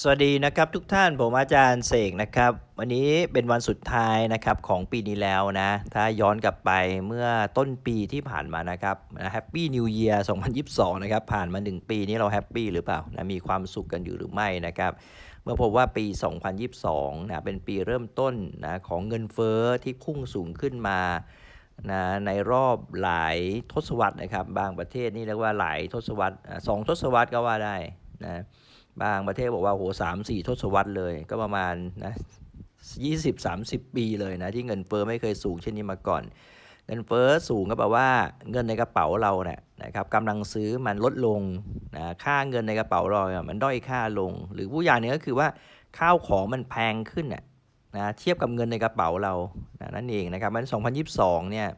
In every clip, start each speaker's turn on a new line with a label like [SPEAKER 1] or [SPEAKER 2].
[SPEAKER 1] สวัสดีนะครับทุกท่านผมอาจารย์เสกนะครับ วันนี้เป็นวันสุดท้ายนะครับของปีนี้แล้วนะ ถ้าย้อนกลับไปเมื่อต้นปีที่ผ่านมานะครับแฮปปี้นิวเยียร์2022 นะครับ ผ่านมา 1 ปีนี้เราแฮปปี้หรือเปล่านะมีความสุขกันอยู่หรือไม่นะครับ เมื่อพบว่าปี 2022 นะเป็นปีเริ่มต้นนะของเงินเฟ้อที่พุ่งสูงขึ้นมานะในรอบหลายทศวรรษนะครับ บางประเทศนี่เรียกว่าหลายทศวรรษสองทศวรรษก็ว่าได้นะ บางประเทศบอกว่าโหสามสี่ทศวรรษเลย ก็ประมาณนะยี่สิบสามสิบปีเลยนะ ที่เงินเฟ้อไม่เคยสูงเช่นนี้มาก่อน เงินเฟ้อสูงก็แปลว่าเงินในกระเป๋าเราเนี่ยนะครับกำลังซื้อมันลดลงนะค่าเงินในกระเป๋าเราเนี่ยมันด้อยค่าลง หรือผู้อย่างนึงก็คือว่าข้าวของมันแพงขึ้นน่ะนะเทียบกับเงินในกระเป๋าเรานะนั่นเองนะครับมัน 2022 เนี่ย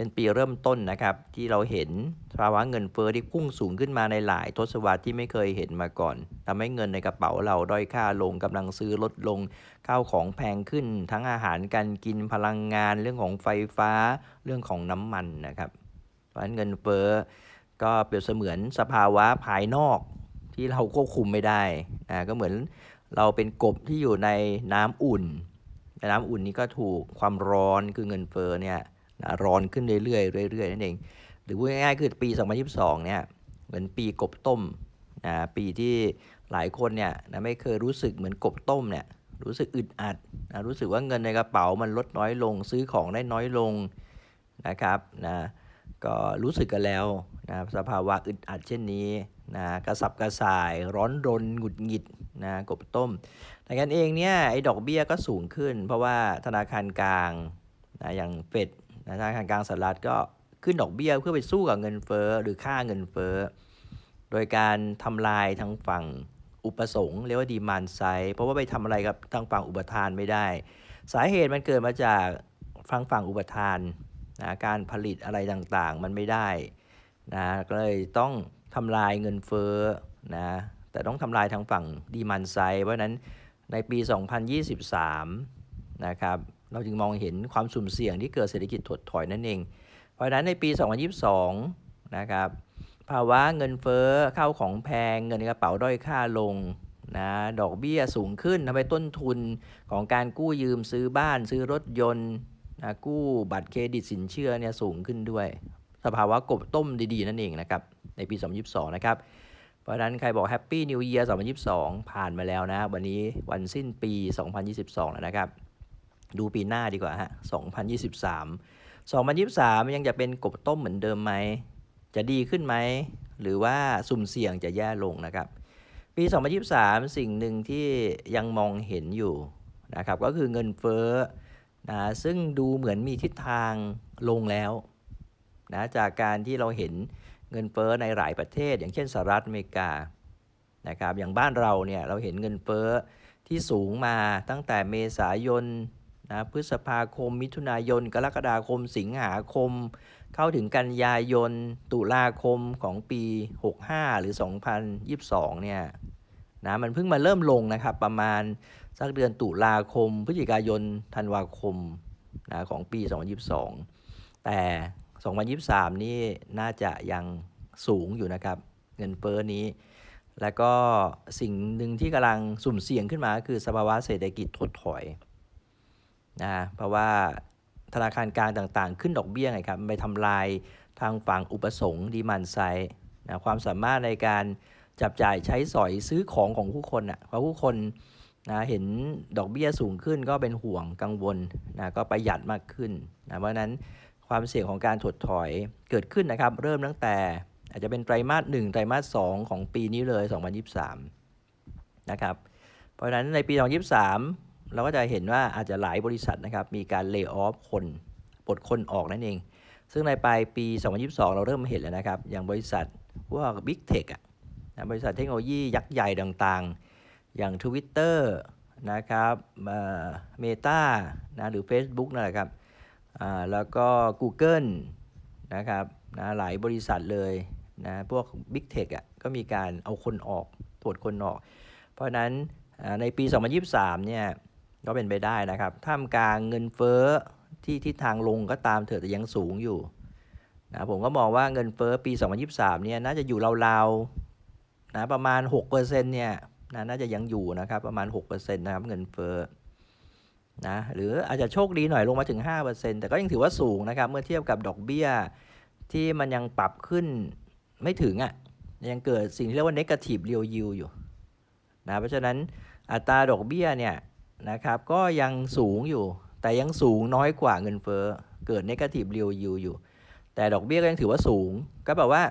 [SPEAKER 1] เป็นปีเริ่มต้นนะครับ ที่เราเห็นภาวะเงินเฟ้อที่พุ่งสูงขึ้นมาในหลาย ทศวรรษที่ไม่เคยเห็นมาก่อนทำให้เงินในกระเป๋าเราด้อยค่าลงกำลังซื้อลดลงข้าวของแพงขึ้น ทั้งอาหารการกินพลังงาน เรื่องของไฟฟ้า เรื่องของน้ำมันนะครับเพราะฉะนั้นเงินเฟ้อก็เปรียบเสมือนสภาวะภายนอกที่เราควบคุมไม่ได้นะก็เหมือนเราเป็นกบที่อยู่ในน้ำอุ่นแต่น้ำอุ่นนี้ก็ถูกความร้อนคือเงินเฟ้อเนี่ย นะร้อนขึ้นเรื่อยๆเรื่อยๆนั่นเอง หรือพูดง่ายๆคือปี 2022 เนี่ยเหมือนปีกบต้มนะปีที่หลายคนเนี่ยนะไม่เคยรู้สึกเหมือนกบต้มเนี่ยรู้สึกอึดอัดนะรู้สึกว่าเงินในกระเป๋ามันลดน้อยลง ซื้อของได้น้อยลงนะครับนะก็รู้สึกกันแล้วนะสภาวะอึดอัดเช่นนี้นะกระสับกระส่ายร้อนรนหงุดหงิดนะกบต้มแต่กันเองเนี่ยไอ้ดอกเบี้ยก็สูงขึ้น เพราะว่าธนาคารกลางนะอย่างเฟด ธนาคารกลางสหรัฐก็ขึ้นดอกเบี้ยเพื่อไปสู้กับเงินเฟ้อหรือค่าเงินเฟ้อ โดยการทำลายทางฝั่งอุปสงค์เรียกว่าดีมานไซเพราะว่าไปทำอะไรกับทางฝั่งอุปทานไม่ได้ สาเหตุมันเกิดมาจากฝั่งฝั่งอุปทานนะการผลิตอะไรต่างๆ มันไม่ได้นะก็เลยต้องทำลายเงินเฟ้อนะแต่ต้องทำลายทางฝั่งดีมานไซเพราะฉะนั้นในปี 2023 นะครับ เราจึงมองเห็นความสุ่มเสี่ยงที่เกิดเศรษฐกิจถดถอยนั่นเอง เพราะฉะนั้นในปี 2022 นะครับ ภาวะเงินเฟ้อเข้าของแพง เงินในกระเป๋าด้อยค่าลงนะดอกเบี้ยสูงขึ้นทำให้ต้นทุนของการกู้ยืมซื้อบ้านซื้อรถยนต์นะกู้บัตรเครดิตสินเชื่อเนี่ยสูงขึ้นด้วย สภาวะกบต้มดีๆ นั่นเองนะครับ ในปี 2022 นะครับ เพราะนั้นใครบอกแฮปปี้นิวเยียร์2022 ผ่านมาแล้วนะ วันนี้วันสิ้นปี 2022 แล้วนะครับ ดูปีหน้าดีกว่าฮะ 2023 2023 ยังจะเป็นกบต้มเหมือนเดิมไหม จะดีขึ้นไหม หรือว่าสุ่มเสี่ยงจะแย่ลงนะครับ ปี 2023 สิ่งหนึ่งที่ยังมองเห็นอยู่นะครับ ก็คือเงินเฟ้อนะซึ่งดูเหมือนมีทิศทางลงแล้วนะจากการที่เราเห็นเงินเฟ้อในหลายประเทศ อย่างเช่นสหรัฐอเมริกานะครับอย่างบ้านเราเนี่ยเราเห็นเงินเฟ้อที่สูงมาตั้งแต่เมษายน นะพฤษภาคม มิถุนายน กรกฎาคม สิงหาคม เข้าถึงกันยายน ตุลาคมของปี 65 หรือ 2022 เนี่ยนะมันเพิ่งมาเริ่มลงนะครับ ประมาณสักเดือนตุลาคม พฤศจิกายนธันวาคมนะของปี 2022 แต่ 2023 นี่น่าจะยังสูงอยู่นะครับ เงินเฟ้อนี้ แล้วก็สิ่งหนึ่งที่กำลังสุ่มเสี่ยงขึ้นมาก็คือสภาวะเศรษฐกิจถดถอย นะเพราะว่าธนาคารกลางต่างๆ ขึ้นดอกเบี้ยไงครับไปทำลายทางฝั่งอุปสงค์ดีมันไซนะความสามารถในการจับจ่ายใช้สอยซื้อของของผู้คนอะเพราะผู้คนนะเห็นดอกเบี้ยสูงขึ้นก็เป็นห่วงกังวลนะก็ประหยัดมากขึ้นนะเพราะนั้นความเสี่ยงของการถดถอยเกิดขึ้นนะครับ เริ่มตั้งแต่อาจจะเป็นไตรมาสหนึ่งไตรมาสสองของปีนี้เลย 2023 นะครับ เพราะฉะนั้นในปี 2023 เราก็จะเห็นว่าอาจจะหลายบริษัทนะครับมีการเลิกออฟคนปลดคนออกนั่นเอง ซึ่งในปลายปี 2022 เราเริ่มเห็นแล้วนะครับ อย่างบริษัทพวก Big Tech อะบริษัทเทคโนโลยียักษ์ใหญ่ต่างๆ อย่าง Twitter นะครับเมตานะหรือ Facebook นั่นแหละครับแล้วก็ Google นะครับนะหลายบริษัทเลยนะพวก Big Tech อะก็มีการเอาคนออกปลดคนออก เพราะนั้นอ่าในปี 2023 เนี่ย ก็เป็นไปได้นะครับท่ามกลางเงินเฟ้อที่ทิศทางลงก็ตามเถอะแต่ยังสูงอยู่นะผมก็มองว่าเงินเฟ้อปี 2023 เนี่ยน่าจะอยู่ราวๆนะประมาณ 6%เนี่ยนะน่าจะยังอยู่นะครับประมาณ 6%นะครับเงินเฟ้อนะหรืออาจจะโชคดีหน่อยลงมาถึง 5%แต่ก็ยังถือว่าสูงนะครับเมื่อเทียบกับดอกเบี้ยที่มันยังปรับขึ้นไม่ถึงอะ่ะยังเกิดสิ่งที่เรียกว่า negative real yield อยู่นะเพราะฉะนั้นอัตราดอกเบี้ยเนี่ย นะครับก็ยังสูงอยู่ แต่ยังสูงน้อยกว่าเงินเฟ้อเกิด negative real yield อยู่ แต่ดอกเบี้ยก็ยังถือว่าสูง ก็แบบว่า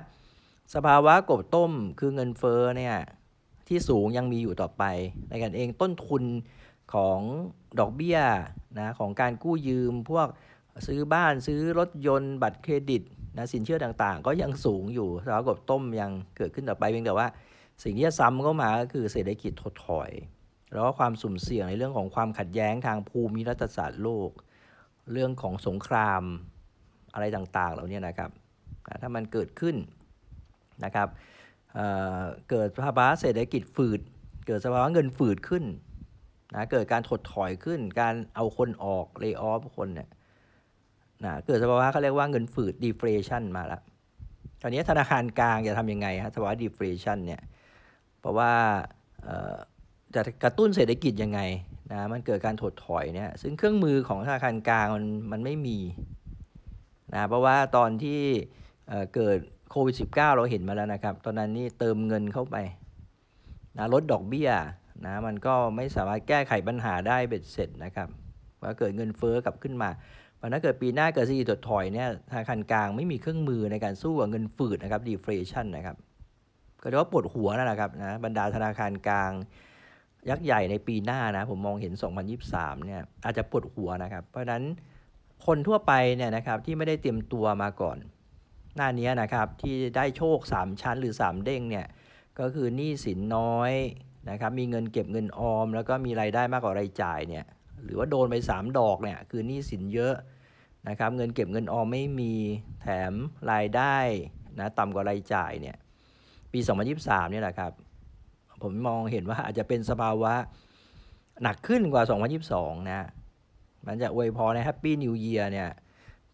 [SPEAKER 1] สภาวะกบต้มคือเงินเฟ้อเนี่ยที่สูงยังมีอยู่ต่อไป ในกันเองต้นทุนของดอกเบี้ยนะของการกู้ยืมพวกซื้อบ้านซื้อรถยนต์ บัตรเครดิตนะสินเชื่อต่างๆ ก็ยังสูงอยู่สภาวะกบต้มยังเกิดขึ้นต่อไปเพียงแต่ว่า สิ่งที่จะซ้ำเข้ามาก็คือเศรษฐกิจถดถอย แล้วก็ความสุ่มเสี่ยงในเรื่องของความขัดแย้งทางภูมิรัฐศาสตร์โลก เรื่องของสงครามอะไรต่างๆเหล่านี้นะครับ ถ้ามันเกิดขึ้นนะครับเเกิดภาวะเศรษฐกิจฝืด เกิดสภาวะเงินฝืดขึ้นนะเกิดการถดถอยขึ้น การเอาคนออกเลิกออฟคนเนี่ยนะเกิดสภาวะเขาเรียกว่าเงินฝืด deflation มาแล้วตอนนี้ธนาคารกลางจะทำยังไงฮะสภาวะ deflation เนี่ย เพราะว่า จะกระตุ้นเศรษฐกิจยังไงนะมันเกิดการถดถอยเนี่ยซึ่งเครื่องมือของธนาคารกลางมันมันไม่มีนะเพราะว่าตอนที่เกิดโควิด -19 เราเห็นมาแล้วนะครับ ตอนนั้นนี่เติมเงินเข้าไปนะลดดอกเบี้ยนะมันก็ไม่สามารถแก้ไขปัญหาได้เบ็ดเสร็จนะครับว่าเกิดเงินเฟ้อกลับขึ้นมาพอถ้าเกิดปีหน้าเกิดซีถดถอยเนี่ยธนาคารกลางไม่มีเครื่องมือในการสู้กับเงินฝืดนะครับ deflation นะครับก็เรียกว่าปวดหัวนั่นแหละครับนะบรรดาธนาคารกลาง ยักษ์ใหญ่ในปีหน้านะ ผมมองเห็น 2023 เนี่ยอาจจะปวดหัวนะครับ เพราะฉะนั้นคนทั่วไปเนี่ยนะครับที่ไม่ได้เตรียมตัวมาก่อน หน้านี้นะครับที่ได้โชค 3 ชั้นหรือ 3 เด้งเนี่ยก็คือหนี้สินน้อยนะครับมีเงินเก็บเงินออม แล้วก็มีรายได้มากกว่ารายจ่ายเนี่ยหรือว่าโดนไป 3 ดอกเนี่ยคือหนี้สินเยอะนะครับเงินเก็บเงินออมไม่มีแถมรายได้นะต่ำกว่ารายจ่ายเนี่ยปี 2023 เนี่ยแหละครับ ผมมองเห็นว่าอาจจะเป็นสภาวะหนักขึ้นกว่า 2022 นะ มันจะอวยพรใน Happy New Year เนี่ย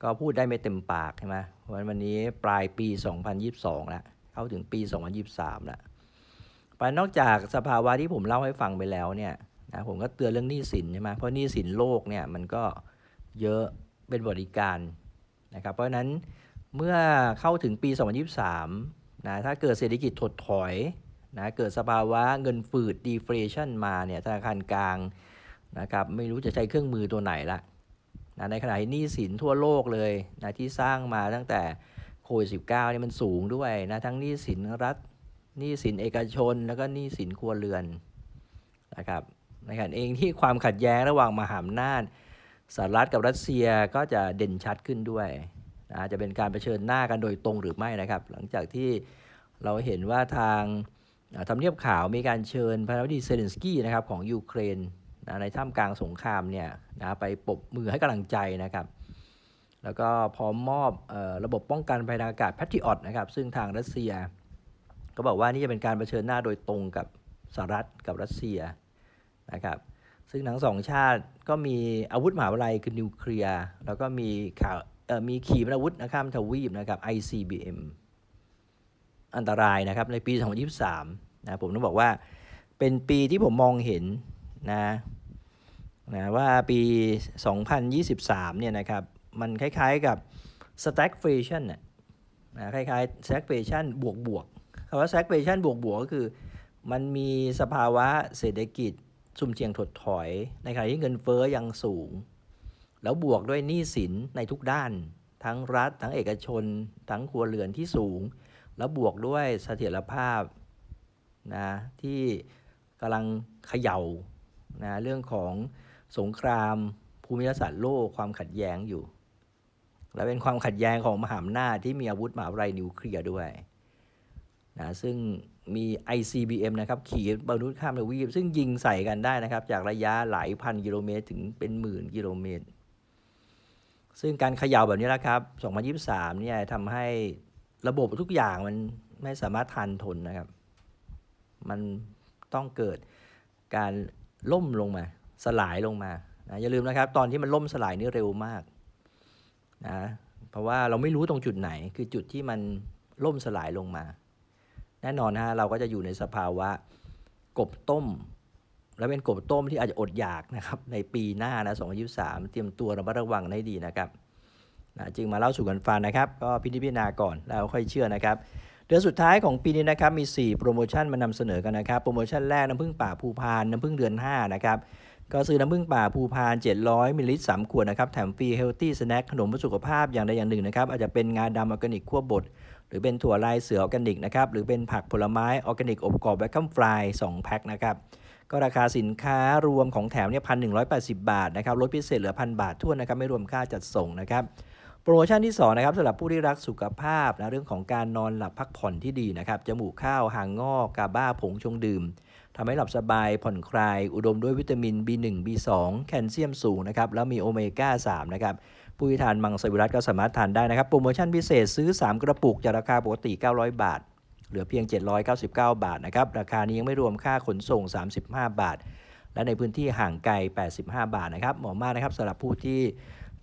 [SPEAKER 1] ก็พูดได้ไม่เต็มปากใช่ไหมวันวันนี้ปลายปี 2022แล้วเข้าถึงปี 2023แล้วไปนอกจากสภาวะที่ผมเล่าให้ฟังไปแล้วเนี่ยนะผมก็เตือนเรื่องหนี้สินใช่ไหมเพราะหนี้สินโลกเนี่ยมันก็เยอะเป็นบริการนะครับ เพราะนั้นเมื่อเข้าถึงปี 2023นะถ้าเกิดเศรษฐกิจถดถอย นะเกิดสภาวะเงินฝืด deflation มาเนี่ยธนาคารกลางนะครับไม่รู้จะใช้เครื่องมือตัวไหนละนะในขณะที่หนี้สินทั่วโลกเลยนะที่สร้างมาตั้งแต่โควิดสิเนี่ยมันสูงด้วยนะทั้งหนี้สินรัฐหนี้สินเอกชน แล้วก็หนี้สินครัวเรือนนะครับในขณะเองที่ความขัดแย้งระหว่างมหาอำนาจสหรัฐกับรัสเซียก็จะเด่นชัดขึ้นด้วยนะจะเป็นการรเผชิญหน้ากันโดยตรงหรือไม่นะครับ หลังจากที่เราเห็นว่าทาง ทำเนียบข่าวมีการเชิญพระนดีเซเลนสกี้นะครับของยูเครนนะในท่ามกลางสงครามเนี่ยนะไปปบมือให้กำลังใจนะครับ แล้วก็พร้อมมอบออระบบป้องกันภัยทางอากาศแพทริออตนะครับ ซึ่งทางรัสเซีย ก็บอกว่านี่จะเป็นการรเผชิญหน้าโดยตรงกับสหรัฐกับรัสเซียนะครับ ซึ่งทั้งสองชาติก็มีอาวุธมหาวิทยาลัยคือนิวเคลียร์แล้วก็มีข่าวมีขีปนาวุธนะครับทวีปนะครับ ICBM อันตรายนะครับในปี 2023 นะผมต้องบอกว่าเป็นปีที่ผมมองเห็นนะนะว่าปี 2023 เนี่ยนะครับมันคล้ายๆกับ stagflation นะคล้ายๆ stagflation บวกบวกคำว่า stagflation บวกบวกก็คือมันมีสภาวะเศรษฐกิจสุ่มเสี่ยงถดถอย ในขณะที่เงินเฟอ้อยังสูง แล้วบวกด้วยหนี้สินในทุกด้าน ทั้งรัฐ ทั้งเอกชน ทั้งครัวเรือนที่สูง แล้วบวกด้วยเสถียรภาพนะที่กำลังเขย่านะเรื่องของสงครามภูมิรัศาสตร์โลกความขัดแย้งอยู่ และเป็นความขัดแย้งของมหาอำนาจที่มีอาวุธมหาวิทยาลัยนิวเคลียร์ด้วยนะซึ่งมี ICBM นะครับขีปนาวุธข้ามทวีปซึ่งยิงใส่กันได้นะครับ จากระยะหลายพันกิโลเมตรถึงเป็นหมื่นกิโลเมตร ซึ่งการเขย่าแบบนี้นะครับ 2023 เนี่ยทำให้ ระบบทุกอย่างมันไม่สามารถทันทนนะครับ มันต้องเกิดการล่มลงมา สลายลงมานะอย่าลืมนะครับ ตอนที่มันล่มสลายนี่เร็วมากนะเพราะว่าเราไม่รู้ตรงจุดไหน คือจุดที่มันล่มสลายลงมา แน่นอนฮะเราก็จะอยู่ในสภาวะกบต้ม และเป็นกบต้มที่อาจจะอดอยากนะครับ ในปีหน้านะ2023เตรียมตัวระมัดระวังให้ดีนะครับ นะจึงมาเล่าสู่กันฟังนะครับ ก็พิจารณาก่อนแล้วค่อยเชื่อนะครับ เดือนสุดท้ายของปีนี้นะครับมี 4 โปรโมชั่นมานำเสนอกันนะครับ โปรโมชั่นแรกน้ำผึ้งป่าภูพานน้ำผึ้งเดือน 5 นะครับก็ซื้อน้ำผึ้งป่าภูพาน 700 มิลลิลิตร 3 ขวดนะครับ แถมฟรีเฮลตี้สแน็คขนมเพื่อสุขภาพอย่างใดอย่างหนึ่งนะครับ อาจจะเป็นงาดำออร์แกนิกคั่วบด หรือเป็นถั่วลายเสือออร์แกนิกนะครับ หรือเป็นผักผลไม้ออร์แกนิกอบกรอบแวคคัมฟราย2แพ็คนะครับ ก็ราคาสินค้ารวมของแถมเนี่ยพันหนึ่งบาทนะครับ ลดพิเศษเหลือพันบาททั่วนะครับ ไม่รวมค่าจัดส่งนะครับ โปรโมชั่นที่2นะครับสำหรับผู้ที่รักสุขภาพนะเรื่องของการนอนหลับพักผ่อนที่ดีนะครับจมูกข้าวหางงอกกาบ้าผงชงดื่มทำให้หลับสบายผ่อนคลาย อุดมด้วยวิตามิน B1 B2 แคลเซียมสูงนะครับแล้วมีโอเมก้า3นะครับผู้ที่ทานมังสวิรัตก็สามารถทานได้นะครับ โปรโมชั่นพิเศษซื้อ 3 กระปุกจากราคาปกติ 900 บาท เหลือเพียง 799 บาทนะครับราคานี้ยังไม่รวมค่าขนส่ง 35 บาท และในพื้นที่ห่างไกล 85 บาทนะครับเหมาะมากนะครับสำหรับผู้ที่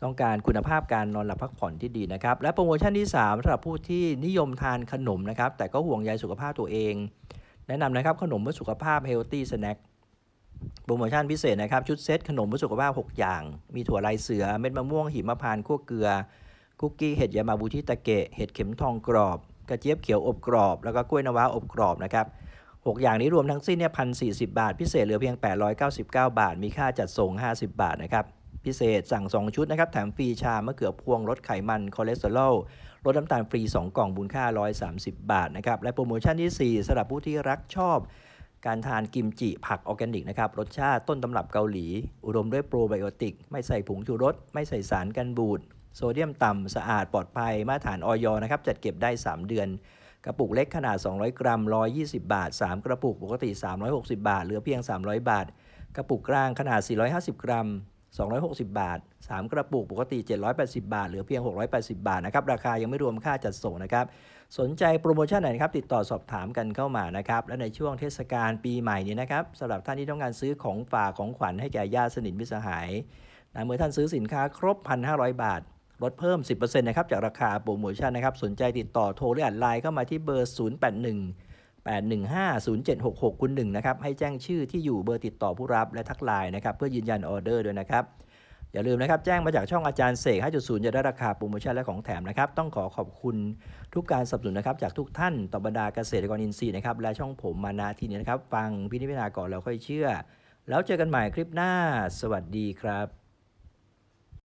[SPEAKER 1] ต้องการคุณภาพการนอนหลับพักผ่อนที่ดีนะครับ และโปรโมชั่นที่3สำหรับผู้ที่นิยมทานขนมนะครับ แต่ก็ห่วงใยสุขภาพตัวเอง แนะนำนะครับขนมเพื่อสุขภาพ Healthy Snack โปรโมชั่นพิเศษนะครับ ชุดเซตขนมเพื่อสุขภาพ 6 อย่าง มีถั่วลายเสือ เม็ดมะม่วงหิมพานต์คั่วเกลือ คุกกี้เห็ดยามาบูชิตะเกะเห็ดเข็มทองกรอบ กระเจี๊ยบเขียวอบกรอบ แล้วก็กล้วยนวาอบกรอบนะครับ6 อย่างนี้รวมทั้งสิ้นเนี่ยพันสบาท พิเศษเหลือเพียง 899 บาท มีค่าจัดส่ง 50 บาทนะครับ พิเศษสั่ง 2 ชุดนะครับ แถมฟรีชามะเขือพวงลดไขมันคอเลสเตอรอลลดน้ำตาลฟรี 2 กล่องมูลค่า 130 บาทนะครับ และโปรโมชั่นที่ 4สำหรับผู้ที่รักชอบ การทานกิมจิผักออร์แกนิกนะครับ รสชาติต้นตำรับเกาหลี อุดมด้วยโปรไบโอติก ไม่ใส่ผงชูรส ไม่ใส่สารกันบูด โซเดียมต่ำสะอาดปลอดภัยมาตรฐานออยนะครับ จัดเก็บได้ 3 เดือนกระปุกเล็กขนาด 200 กรัม 120 บาท 3 กระปุกปกติ 360 บาท เหลือเพียง 300 บาท กระปุกกลางขนาด 450 กรัม 260 บาท 3 กระปุกปกติ 780 บาท เหลือเพียง 680 บาทนะครับ ราคายังไม่รวมค่าจัดส่งนะครับ สนใจโปรโมชั่นไหนครับ ติดต่อสอบถามกันเข้ามานะครับ และในช่วงเทศกาลปีใหม่นี้นะครับสำหรับท่านที่ต้องการซื้อของฝากของขวัญให้แก่ญาติสนิทมิตรสหายนะเมื่อท่านซื้อสินค้าครบ 1,500 บาทลดเพิ่ม 10%นะครับ จากราคาโปรโมชั่นนะครับ สนใจติดต่อโทรหรือแอดไลน์เข้ามาที่เบอร์ 081 815-0766คุณ1นะครับให้แจ้งชื่อที่อยู่เบอร์ติดต่อผู้รับและทักไลน์นะครับเพื่อยืนยันออเดอร์ด้วยนะครับอย่าลืมนะครับแจ้งมาจากช่องอาจารย์เสก 5.0 จะได้ราคาโปรโมชั่นและของแถมนะครับ ต้องขอขอบคุณทุกการสนับสนุนนะครับ จากทุกท่านต่อบรรดาเกษตรกรอินทรีย์นะครับ และช่องผมมานาทีนี้นะครับ ฟังพินิจพิจารณาก่อนแล้วค่อยเชื่อ แล้วเจอกันใหม่คลิปหน้า สวัสดีครับ